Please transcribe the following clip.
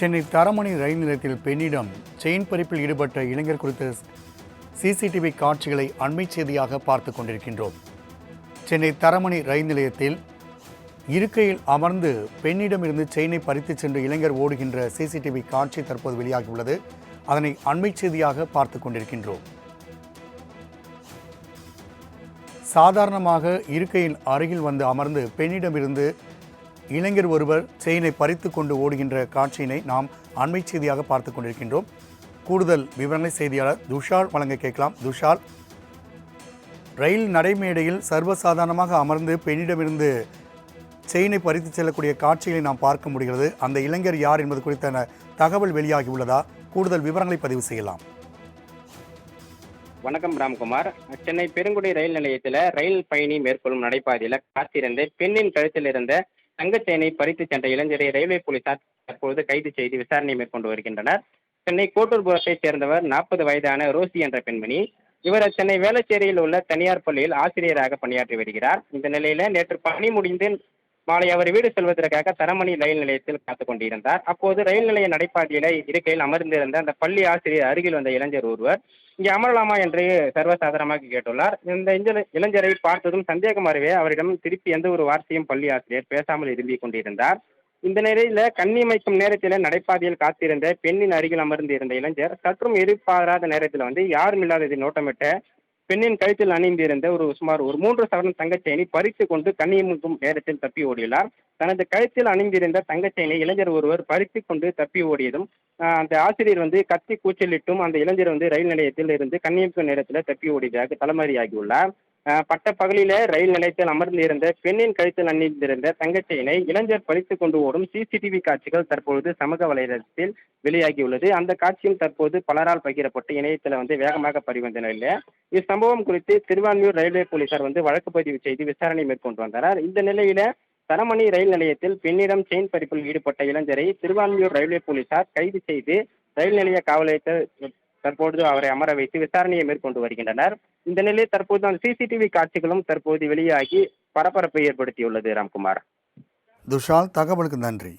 சென்னை தரமணி ரயில் நிலையத்தில் பெண்ணிடம் செயின் பறிப்பில் ஈடுபட்ட இளைஞர் குறித்த சிசிடிவி காட்சிகளை அண்மை செய்தியாக பார்த்து கொண்டிருக்கின்றோம். சென்னை தரமணி ரயில் நிலையத்தில் இருக்கையில் அமர்ந்து பெண்ணிடமிருந்து செயினை பறித்துச் சென்று இளைஞர் ஓடுகின்ற சிசிடிவி காட்சி தற்போது வெளியாகியுள்ளது. அதனை அண்மை செய்தியாக பார்த்து கொண்டிருக்கின்றோம். சாதாரணமாக இருக்கையில் அருகில் வந்து அமர்ந்து பெண்ணிடமிருந்து இளைஞர் ஒருவர் செயினை பறித்து கொண்டு ஓடுகின்ற காட்சியினை நாம் அண்மை செய்தியாக பார்த்து கொண்டிருக்கின்றோம். கூடுதல் விவரங்களை செய்தியாளர் துஷால் வழங்க கேட்கலாம். துஷால் ரயில் நடைமேடையில் சர்வசாதாரணமாக அமர்ந்து பெண்ணிடமிருந்து செயினை பறித்து செல்லக்கூடிய காட்சிகளை நாம் பார்க்க முடிகிறது. அந்த இளைஞர் யார் என்பது குறித்த தகவல் வெளியாகியுள்ளதா கூடுதல் விவரங்களை பதிவு செய்யலாம். வணக்கம் ராம்குமார். சென்னை பெருங்குடி ரயில் நிலையத்தில் ரயில் பயணி மேற்கொள்ளும் நடைபாதையில் காத்திருந்த பெண்ணின் கழுத்தில் இருந்த தங்கச்சேனை பறித்து சென்ற இளைஞரை ரயில்வே போலீசார் தற்போது கைது செய்து விசாரணை மேற்கொண்டு வருகின்றனர். சென்னை கோட்டூர்புரத்தைச் சேர்ந்தவர் நாற்பது வயதான ரோசி என்ற பெண்மணி. இவர் சென்னை வேளச்சேரியில் உள்ள தனியார் பள்ளியில் ஆசிரியராக பணியாற்றி வருகிறார். இந்த நிலையில நேற்று பணி முடிந்து மாலை அவர் வீடு செல்வதற்காக தரமணி ரயில் நிலையத்தில் காத்துக் கொண்டிருந்தார். அப்போது ரயில் நிலைய நடைபாதையில இருக்கையில் அமர்ந்திருந்த அந்த பள்ளி ஆசிரியர் அருகில் வந்த இளைஞர் ஒருவர் இங்கே அமரலாமா என்று சர்வசாதாரணமாக கேட்டுள்ளார். இந்த இஞ்ச- இளைஞரை பார்த்ததும் சந்தேகம் அவரிடம் திருப்பி எந்த ஒரு வார்த்தையும் பள்ளி ஆசிரியர் பேசாமல் இரும்பிக் கொண்டிருந்தார். இந்த நிலையில கண்ணிமைக்கும் நேரத்தில் நடைபாதையில் காத்திருந்த பெண்ணின் அருகில் அமர்ந்து இருந்த இளைஞர் சற்றும் எதிர்பாராத நேரத்தில் வந்து யாரும் இல்லாததை நோட்டமிட்ட பெண்ணின் கழுத்தில் அணிந்திருந்த ஒரு சுமார் ஒரு மூன்று சவரன் தங்கச் செயினை பறித்து கொண்டு கண்ணியமுக்கும் நேரத்தில் தப்பி ஓடியுள்ளார். தனது கழுத்தில் அணிந்திருந்த தங்கச் செயினை இளைஞர் ஒருவர் பறித்து கொண்டு தப்பி ஓடியதும் அந்த ஆசிரியர் வந்து கத்தி கூச்சலிட்டும் அந்த இளைஞர் வந்து ரயில் நிலையத்தில் இருந்து கண்ணியமிக்கும் நேரத்தில் தப்பி ஓடியதாக தலைமறையாகியுள்ளார். பட்ட பகலிலே ரயில் நிலையத்தில் அமர்ந்திருந்த பெண்ணின் கழுத்தில் அணிந்திருந்த தங்கச்செயினை இளைஞர் பறித்து கொண்டு ஓடும் சிசிடிவி காட்சிகள் தற்பொழுது சமூக வலைதளத்தில் வெளியாகியுள்ளது. அந்த காட்சியும் தற்போது பலரால் பகிரப்பட்டு இணையத்தில் வந்து வேகமாக பரிவந்த இல்லை இச்சம்பவம் குறித்து திருவான்மியூர் ரயில்வே போலீசார் வந்து வழக்கு பதிவு செய்து விசாரணை மேற்கொண்டு வந்தனர். இந்த நிலையில தரமணி ரயில் நிலையத்தில் பெண்ணிடம் செயின் பறிப்பில் ஈடுபட்ட இளைஞரை திருவான்மியூர் ரயில்வே போலீசார் கைது செய்து ரயில் நிலைய காவல் தற்பொழுது அவரை அமர வைத்து விசாரணையை மேற்கொண்டு வருகின்றனர். இந்த நிலையில் தற்போது அந்த சிசிடிவி காட்சிகளும் தற்போது வெளியாகி பரபரப்பை ஏற்படுத்தியுள்ளது ராம்குமார். துஷால் தகவலுக்கு நன்றி.